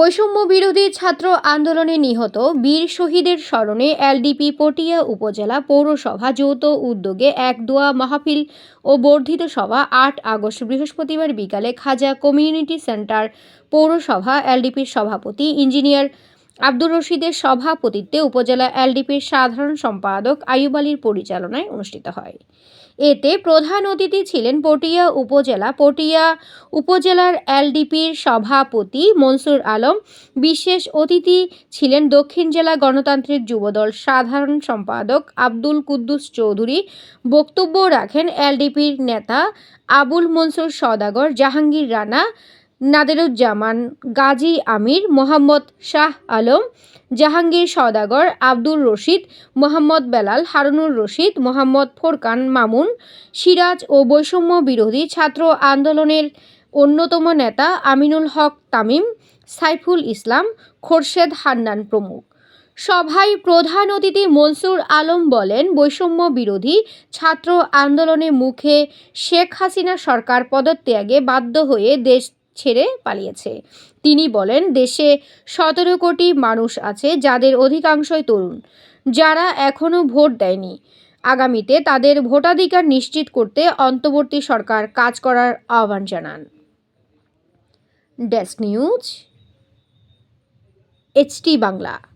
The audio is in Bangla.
বৈষম্য বিরোধী ছাত্র আন্দোলনে নিহত বীর শহীদের স্মরণে এলডিপি পটিয়া উপজেলা পৌরসভা যৌথ উদ্যোগে এক দোয়া মাহফিল ও বর্ধিত সভা আট আগস্ট বৃহস্পতিবার বিকালে খাজা কমিউনিটি সেন্টার পৌরসভা এলডিপির সভাপতি ইঞ্জিনিয়ার আব্দুর রশিদের সভাপতিত্বে উপজেলা এলডিপির সাধারণ সম্পাদক আয়ুব আলীর পরিচালনায় অনুষ্ঠিত হয়। এতে প্রধান অতিথি ছিলেন পটিয়া উপজেলা, পটিয়া উপজেলার এলডিপির সভাপতি মনসুর আলম, বিশেষ অতিথি ছিলেন দক্ষিণ জেলা গণতান্ত্রিক যুবদল সাধারণ সম্পাদক আব্দুল কুদ্দুস চৌধুরী, বক্তব্য রাখেন এলডিপির নেতা আবুল মনসুর সদাগর, জাহাঙ্গীর রানা নাদেরুজ্জামান, গাজী আমির, মোহাম্মদ শাহ আলম, জাহাঙ্গীর সদাগর আব্দুর রশিদ, মোহাম্মদ বেলাল, হারুনুর রশিদ, মোহাম্মদ ফোরকান মামুন, সিরাজ ও বৈষম্য বিরোধী ছাত্র আন্দোলনের অন্যতম নেতা আমিনুল হক তামিম, সাইফুল ইসলাম, খোরশেদ হান্নান প্রমুখ। সভায় প্রধান অতিথি মনসুর আলম বলেন, বৈষম্য বিরোধী ছাত্র আন্দোলনের মুখে শেখ হাসিনা সরকার পদত্যাগে বাধ্য হয়ে দেশ ছেড়ে পালিয়েছে। তিনি বলেন, দেশে সতেরো কোটি মানুষ আছে, যাদের অধিকাংশই তরুণ। যারা এখনও ভোট দেয়নি। আগামীতে তাদের ভোটাধিকার নিশ্চিত করতে অন্তর্বর্তী সরকার কাজ করার আহ্বান জানান। Desk news, HT Bangla.